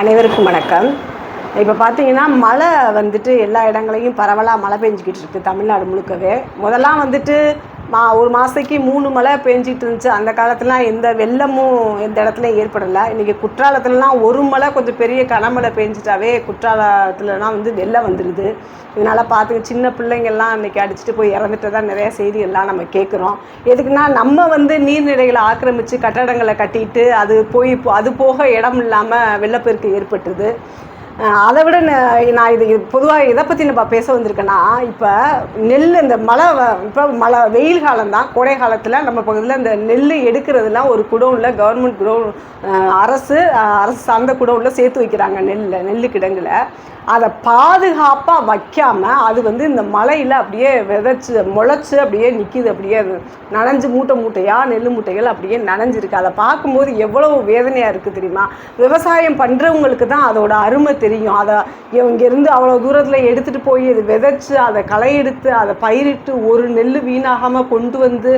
அனைவருக்கும் வணக்கம். இப்போ பார்த்தீங்கன்னா மழை வந்துட்டு எல்லா இடங்களையும் பரவலாக மழை பெஞ்சிக்கிட்டு இருக்குது தமிழ்நாடு முழுக்கவே. முதல்லாம் வந்துட்டு மா ஒரு மாதத்துக்கு மூணு மழை பெஞ்சிட்டு இருந்துச்சு. அந்த காலத்துலலாம் எந்த வெள்ளமும் எந்த இடத்துலையும் ஏற்படலை. இன்றைக்கி குற்றாலத்துலலாம் ஒரு மழை கொஞ்சம் பெரிய கனமழை பெஞ்சிட்டாவே குற்றாலத்துலலாம் வந்து வெள்ளம் வந்துடுது இதனால் பார்த்து சின்ன பிள்ளைங்கள்லாம் இன்றைக்கி அடிச்சுட்டு போய் இறந்துட்டு தான் நிறைய செய்தியெல்லாம் நம்ம கேட்குறோம் எதுக்குன்னா நம்ம வந்து நீர்நிலைகளை ஆக்கிரமித்து கட்டடங்களை கட்டிட்டு அது போய் அது போக இடம் இல்லாமல் வெள்ளப்பெருக்கு ஏற்பட்டுருது. அதை விட நான் இது பொதுவாக இதை பற்றி நம்ம பேச வந்திருக்கேன்னா இப்போ நெல் இந்த மழை வ- இப்போ மழை வெயில் காலம்தான். கோடை காலத்தில் நம்ம பகுதியில் இந்த நெல் எடுக்கிறதுலாம் ஒரு குடோனில் கவர்மெண்ட் குடோன் அரசு அரசு சார்ந்த குடோனில் சேர்த்து வைக்கிறாங்க நெல்லில் நெல் கிடங்கில் அதை பாதுகாப்பாக வைக்காமல் அது வந்து இந்த மலையில் அப்படியே விதைச்சி முளைச்சி அப்படியே நிற்கிது அப்படியே அது நனைஞ்சு மூட்டை மூட்டையாக நெல் மூட்டைகள் அப்படியே நனைஞ்சிருக்கு. அதை பார்க்கும்போது எவ்வளவு வேதனையாக இருக்குது தெரியுமா? விவசாயம் பண்ணுறவங்களுக்கு தான் அதோட அருமை தெரியும். அதை இங்கேருந்து அவ்வளோ தூரத்தில் எடுத்துகிட்டு போய் அது விதைச்சி அதை களை எடுத்து அதை பயிரிட்டு ஒரு நெல் வீணாகாமல் கொண்டு வந்து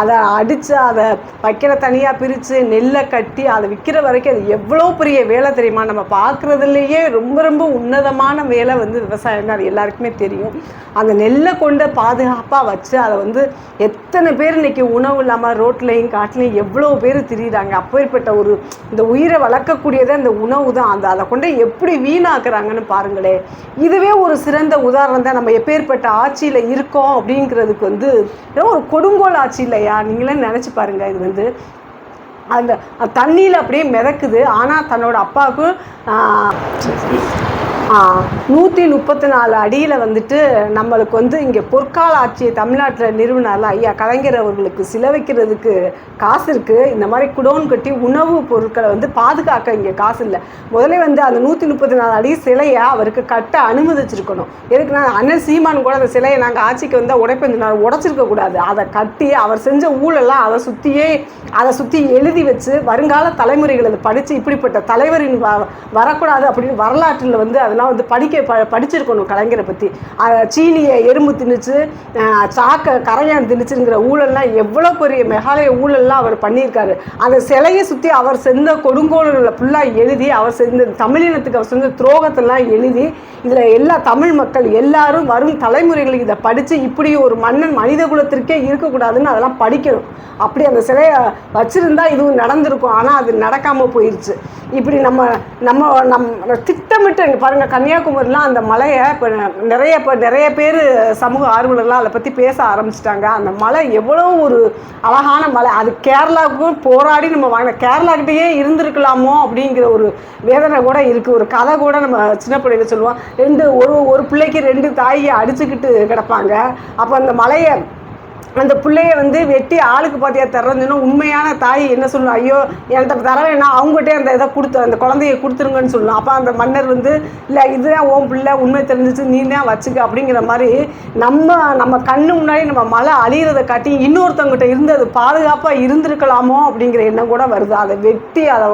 அதை அடித்து அதை வைக்கிற தனியாக பிரித்து நெல்லை கட்டி அதை விற்கிற வரைக்கும் அது எவ்வளோ பெரிய வேலை தெரியுமா? நம்ம பார்க்குறதுலையே ரொம்ப ரொம்ப உன்னதம் கடினமான வேலை வந்து விவசாயம் அது எல்லாருக்குமே தெரியும். அந்த நெல்லை கொண்டு பாதுகாப்பாக வச்சு அதை வந்து எத்தனை பேர் இன்னைக்கு உணவு இல்லாமல் ரோட்லையும் காட்டிலையும் எவ்வளோ பேர் திரியிறாங்க. அப்பேற்பட்ட ஒரு இந்த உயிரை வளர்க்கக்கூடியதே அந்த உணவு தான். அந்த அதை கொண்டு எப்படி வீணாக்குறாங்கன்னு பாருங்களேன். இதுவே ஒரு சிறந்த உதாரணம் தான். நம்ம எப்பேற்பட்ட ஆட்சியில் இருக்கோம் அப்படிங்கிறதுக்கு வந்து ஏதோ ஒரு கொடுங்கோல் ஆட்சி இல்லையா? நீங்களே நினச்சி பாருங்கள் இது வந்து அந்த தண்ணியில் அப்படியே மிதக்குது. ஆனால் தன்னோட அப்பாவுக்கு நூற்றி முப்பத்தி நாலு அடியில் வந்துட்டு நம்மளுக்கு வந்து இங்கே பொற்கால ஆட்சியை தமிழ்நாட்டில் நிறுவனார்ல ஐயா கலைஞர் அவர்களுக்கு சில வைக்கிறதுக்கு காசு இருக்குது இந்த மாதிரி குடோன் கட்டி உணவு பொருட்களை வந்து பாதுகாக்க இங்கே காசு இல்லை. முதல்ல வந்து அந்த நூற்றி முப்பத்தி நாலு அடி சிலையை அவருக்கு கட்ட அனுமதிச்சிருக்கணும். எதுக்குன்னா அண்ணன் சீமான் கூட அந்த சிலையை நாங்கள் ஆட்சிக்கு வந்தால் உடைப்பஞ்சு உடச்சிருக்க கூடாது. அதை கட்டி அவர் செஞ்ச ஊழெல்லாம் அதை சுற்றியே அதை சுற்றி எழுதி வச்சு வருங்கால தலைமுறைகள் அதை படித்து இப்படிப்பட்ட தலைவரின் வ வரக்கூடாது அப்படின்னு வரலாற்றில் வந்து அதெல்லாம் வந்து படிக்க ப படிச்சிருக்கணும் கலைஞரை பற்றி சீனியை எறும்பு திணிச்சு சாக்கை சாக்க கரையான் திணிச்சுங்கிற ஊழல்லாம் எவ்வளோ பெரிய மெகாலய ஊழல்லாம் அவர் பண்ணியிருக்காரு. அந்த சிலையை சுற்றி அவர் செஞ்ச கொடுங்கோல்களை ஃபுல்லாக எழுதி அவர் செஞ்ச தமிழினத்துக்கு அவர் செஞ்ச துரோகத்தெல்லாம் எழுதி இதில் எல்லா தமிழ் மக்கள் எல்லாரும் வரும் தலைமுறைகளுக்கு இதை படித்து இப்படி ஒரு மன்னன் மனித குலத்திற்கே இருக்கக்கூடாதுன்னு அதெல்லாம் படிக்கணும். அப்படி அந்த சிலையை வச்சுருந்தா இதுவும் நடந்திருக்கும். ஆனால் அது நடக்காமல் போயிடுச்சு இப்படி நம்ம நம்ம நம் திட்டமிட்டு பாருங்கள் பாருங்க கன்னியாகுமரிலாம் அந்த மலையை இப்போ நிறைய இப்போ நிறைய பேர் சமூக ஆர்வலர்லாம் அதை பற்றி பேச ஆரம்பிச்சிட்டாங்க. அந்த மலை எவ்வளோ ஒரு அழகான மலை. அது கேரளாவுக்கும் போராடி நம்ம வாங்கின கேரளாக்கிட்டேயே இருந்திருக்கலாமோ அப்படிங்கிற ஒரு வேதனை கூட இருக்குது ஒரு கதை கூட நம்ம சின்ன பிள்ளைங்க சொல்லுவோம். ரெண்டு ஒரு ஒரு பிள்ளைக்கு ரெண்டு தாயை அடிச்சுக்கிட்டு கிடப்பாங்க. அப்போ அந்த மலையை அந்த பிள்ளைய வந்து வெட்டி ஆளுக்கு பாத்தியா தர்றதுன்னு உண்மையான தாய் என்ன சொல்லணும் ஐயோ என்கிட்ட தர வேணாம். அவங்ககிட்டே அந்த இதை கொடுத்து அந்த குழந்தைய கொடுத்துருங்கன்னு சொல்லணும் அப்போ அந்த மன்னர் வந்து இல்லை இதுதான் உன் பிள்ளை உண்மை தெரிஞ்சிச்சு நீ தான் வச்சுக்க அப்படிங்கிற மாதிரி நம்ம நம்ம கண்ணு முன்னாடி நம்ம மழை அழியிறதை காட்டி இன்னொருத்தவங்ககிட்ட இருந்து அது பாதுகாப்பாக இருந்திருக்கலாமோ அப்படிங்கிற எண்ணம் கூட வருது. அதை வெட்டி அதை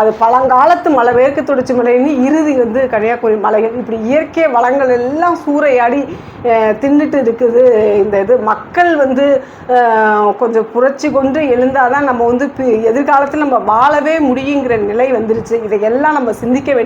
அது பழங்காலத்து மலை மேற்கு தொடர்ச்சி மலைன்னு இறுதி வந்து கன்னியாகுமரி மலைகள். இப்படி இயற்கை வளங்கள் எல்லாம் சூறையாடி தின்னுட்டு இருக்குது இந்த இது. மக்கள் வந்து வந்து கொஞ்சம் புரட்சி கொண்டு எழுந்தாதான் நம்ம வந்து எதிர்காலத்தில் நம்ம வாழவே முடியுங்கிற நிலை வந்துருச்சு. இதையெல்லாம் நம்ம சிந்திக்க வேண்டிய